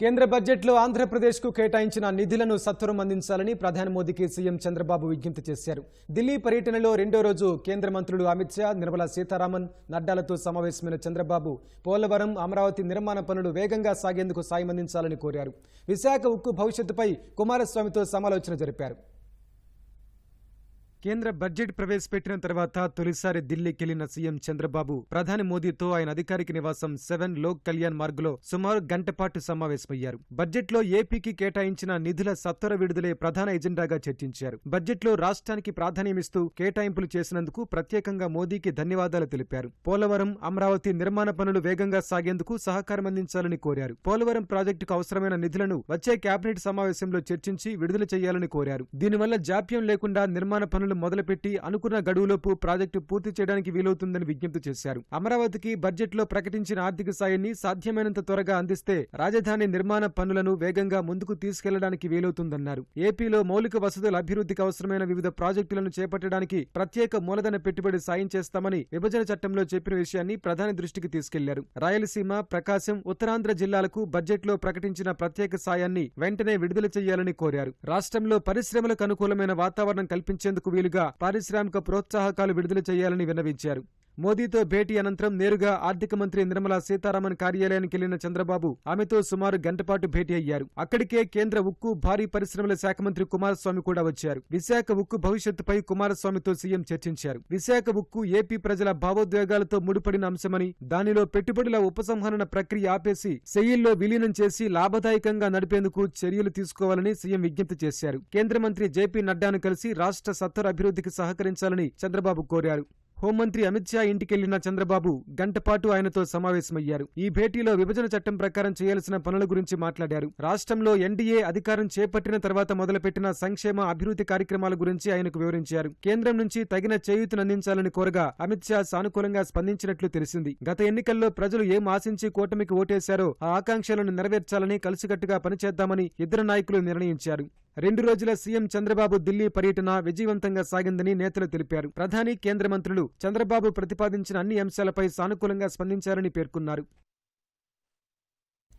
కేంద్ర బడ్జెట్లో ఆంధ్రప్రదేశ్కు కేటాయించిన నిధులను సత్వరం అందించాలని ప్రధాని మోదీకి సీఎం చంద్రబాబు విజ్ఞప్తి చేశారు. ఢిల్లీ పర్యటనలో రెండో రోజు కేంద్ర మంత్రులు అమిత్ షా నిర్మలా సీతారామన్ నడ్డాలతో సమావేశమైన చంద్రబాబు పోలవరం అమరావతి నిర్మాణ పనులు వేగంగా సాగేందుకు సాయం అందించాలని కోరారు. విశాఖ ఉక్కు భవిష్యత్తుపై కుమారస్వామితో సమాలోచన జరిపారు. కేంద్ర బడ్జెట్ ప్రవేశపెట్టిన తర్వాత తొలిసారి ఢిల్లీకి వెళ్ళిన సీఎం చంద్రబాబు ప్రధాని మోదీతో ఆయన అధికారిక నివాసం సెవెన్ లోక్ కళ్యాణ్ మార్గులో సుమారు గంటపాటు సమావేశమయ్యారు. సమావేశమయ్యారు బడ్జెట్లో ఏపీకి కేటాయించిన నిధుల సత్వర విడుదలే ప్రధాన ఎజెండాగా చర్చించారు. బడ్జెట్లో రాష్ట్రానికి ప్రాధాన్యమిస్తూ కేటాయింపులు చేసినందుకు ప్రత్యేకంగా మోదీకి ధన్యవాదాలు తెలిపారు. పోలవరం అమరావతి నిర్మాణ పనులు వేగంగా సాగేందుకు సహకారం అందించాలని కోరారు. పోలవరం ప్రాజెక్టుకు అవసరమైన నిధులను వచ్చే కేబినెట్ సమావేశంలో చర్చించి విడుదల చేయాలని కోరారు. దీనివల్ల జాప్యం లేకుండా నిర్మాణ పనులు మొదలుపెట్టి అనుకున్న గడువులోపు ప్రాజెక్టు పూర్తి చేయడానికి వీలవుతుందని విజ్ఞప్తి చేశారు. అమరావతికి బడ్జెట్లో ప్రకటించిన ఆర్థిక సాయాన్ని సాధ్యమైనంత త్వరగా అందిస్తే రాజధాని నిర్మాణ పనులను వేగంగా ముందుకు తీసుకెళ్ళడానికి వీలవుతుందన్నారు. ఏపీలో మౌలిక వసతుల అభివృద్ధికి అవసరమైన వివిధ ప్రాజెక్టులను చేపట్టడానికి ప్రత్యేక మూలధన పెట్టుబడి సాయం చేస్తామని విభజన చట్టంలో చెప్పిన విషయాన్ని ప్రధాని దృష్టికి తీసుకెళ్ళారు. రాయలసీమ ప్రకాశం ఉత్తరాంధ్ర జిల్లాలకు బడ్జెట్లో ప్రకటించిన ప్రత్యేక సాయాన్ని వెంటనే విడుదల చేయాలని కోరారు. రాష్ట్రంలో పరిశ్రమలకు అనుకూలమైన వాతావరణం కల్పించేందుకు వీలుగా పారిశ్రామిక ప్రోత్సాహకాలు విడుదల చేయాలని విన్నవించారు. మోదీతో భేటీ అనంతరం నేరుగా ఆర్థిక మంత్రి నిర్మలా సీతారామన్ కార్యాలయానికి వెళ్ళిన చంద్రబాబు ఆమెతో సుమారు గంటపాటు భేటీ అయ్యారు. అక్కడికే కేంద్ర ఉక్కు భారీ పరిశ్రమల శాఖ మంత్రి కుమారస్వామి కూడా వచ్చారు. విశాఖ ఉక్కు భవిష్యత్తుపై కుమారస్వామితో సీఎం చర్చించారు. విశాఖ ఉక్కు ఏపీ ప్రజల భావోద్వేగాలతో ముడిపడిన అంశమని దానిలో పెట్టుబడుల ఉపసంహరణ ప్రక్రియ ఆపేసి సెయిల్లో విలీనం చేసి లాభదాయకంగా నడిపేందుకు చర్యలు తీసుకోవాలని సీఎం విజ్ఞప్తి చేశారు. కేంద్ర మంత్రి జేపీ నడ్డాను కలిసి రాష్ట్ర సత్వర అభివృద్ధికి సహకరించాలని చంద్రబాబు కోరారు. హోంమంత్రి అమిత్ షా ఇంటికెళ్ళిన చంద్రబాబు గంటపాటు ఆయనతో సమావేశమయ్యారు. ఈ భేటీలో విభజన చట్టం ప్రకారం చేయాల్సిన పనుల గురించి మాట్లాడారు. రాష్ట్రంలో ఎన్డీఏ అధికారం చేపట్టిన తర్వాత మొదలుపెట్టిన సంక్షేమ అభివృద్ధి కార్యక్రమాల గురించి ఆయనకు వివరించారు. కేంద్రం నుంచి తగిన చేయూతనందించాలని కోరగా అమిత్ షా సానుకూలంగా స్పందించినట్లు తెలిసింది. గత ఎన్నికల్లో ప్రజలు ఏం ఆశించి కూటమికి ఓటేశారో ఆ ఆకాంక్షలను నెరవేర్చాలని కలిసికట్టుగా పనిచేద్దామని ఇద్దరు నాయకులు నిర్ణయించారు. రెండు రోజుల సీఎం చంద్రబాబు ఢిల్లీ పర్యటన విజయవంతంగా సాగిందని నేతలు తెలిపారు. ప్రధాని కేంద్ర మంత్రులు చంద్రబాబు ప్రతిపాదించిన అన్ని అంశాలపై సానుకూలంగా స్పందించారని పేర్కొన్నారు.